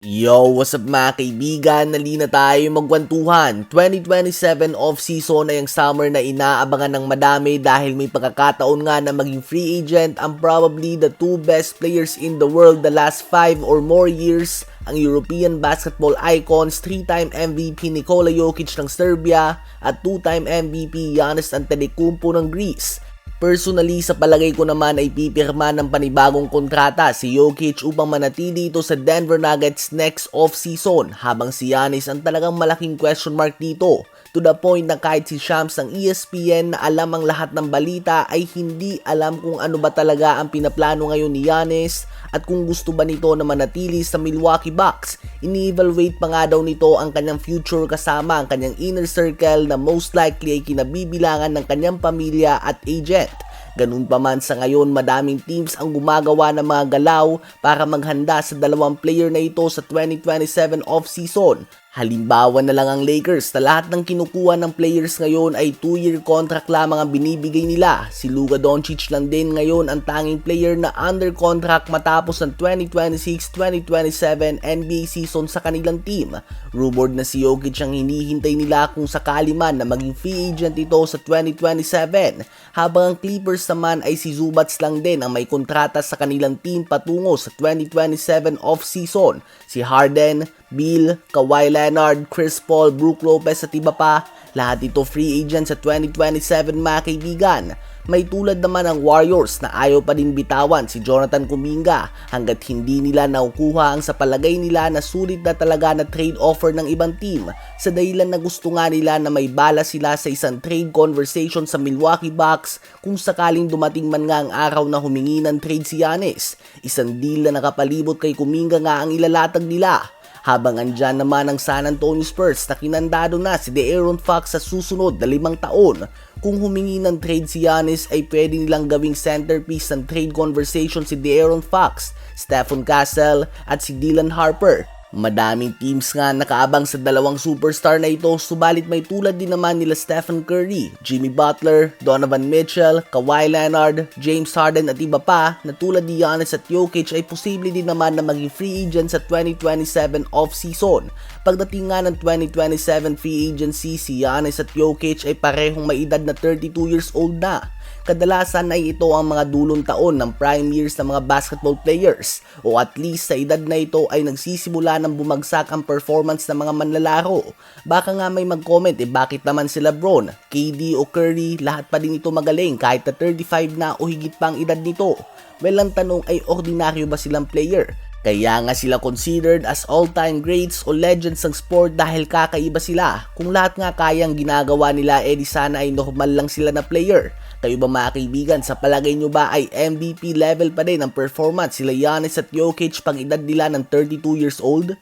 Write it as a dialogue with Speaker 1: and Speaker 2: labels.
Speaker 1: Yo, what's up mga kaibigan? Nali na tayo magkwentuhan. 2027 off-season ay ang summer na inaabangan ng madami dahil may pagkakataon nga na maging free agent ang probably the two best players in the world the last 5 or more years ang European basketball icons, 3-time MVP Nikola Jokic ng Serbia at 2-time MVP Giannis Antetokounmpo ng Greece. Personally, sa palagay ko naman ay pipirma ng panibagong kontrata si Jokic upang manatili ito sa Denver Nuggets next off-season habang si Giannis ang talagang malaking question mark dito to the point na kahit si Shams ng ESPN na alam ang lahat ng balita ay hindi alam kung ano ba talaga ang pinaplano ngayon ni Giannis at kung gusto ba nito na manatili sa Milwaukee Bucks. Ini-evaluate pa nga daw nito ang kanyang future kasama ang kanyang inner circle na most likely ay kinabibilangan ng kanyang pamilya at agent. Ganun pa man sa ngayon, madaming teams ang gumagawa ng mga galaw para maghanda sa dalawang player na ito sa 2027 off-season. Halimbawa na lang ang Lakers na lahat ng kinukuha ng players ngayon ay 2-year contract lamang ang binibigay nila. Si Luka Doncic lang din ngayon ang tanging player na under contract matapos ang 2026-2027 NBA season sa kanilang team. Rumored na si Jokic ang hinihintay nila kung sakali man na maging free agent ito sa 2027. Habang ang Clippers naman ay si Zubats lang din ang may kontrata sa kanilang team patungo sa 2027 off-season. Si Harden, Bill, Kawhi Leonard, Chris Paul, Brook Lopez at iba pa, lahat ito free agent sa 2027 mga kaibigan. May tulad naman ang Warriors na ayaw pa din bitawan si Jonathan Kuminga hanggat hindi nila nakukuha ang sa palagay nila na sulit na talaga na trade offer ng ibang team sa dahilan na gusto nga nila na may bala sila sa isang trade conversation sa Milwaukee Bucks kung sakaling dumating man nga ang araw na humingi ng trade si Giannis. Isang deal na nakapalibot kay Kuminga nga ang ilalatag nila habang andyan naman ang San Antonio Spurs na kinandado na si De'Aaron Fox sa susunod na limang taon. Kung humingi ng trade si Giannis ay pwede nilang gawing centerpiece ng trade conversation si De'Aaron Fox, Stephen Castle at si Dylan Harper. Madaming teams nga nakaabang sa dalawang superstar na ito subalit may tulad din naman nila Stephen Curry, Jimmy Butler, Donovan Mitchell, Kawhi Leonard, James Harden at iba pa na tulad ni Giannis at Jokic ay posible din naman na maging free agent sa 2027 off-season. Pagdating nga ng 2027 free agency, si Giannis at Jokic ay parehong may edad na 32 years old na. Kadalasan ay ito ang mga dulong taon ng prime years ng mga basketball players o at least sa edad na ito ay nagsisimula ng bumagsak ang performance ng mga manlalaro. Baka nga may mag-comment eh bakit naman si Lebron, KD o Curry lahat pa din ito magaling kahit na 35 na o higit pa ang edad nito. Well ang tanong ay ordinaryo ba silang player? Kaya nga sila considered as all-time greats o legends ng sport dahil kakaiba sila. Kung lahat nga kayang ginagawa nila, edi sana ay normal lang sila na player. Kayo ba mga kaibigan, sa palagay nyo ba ay MVP level pa din ang performance sila Giannis at Jokic pag edad nila ng 32 years old?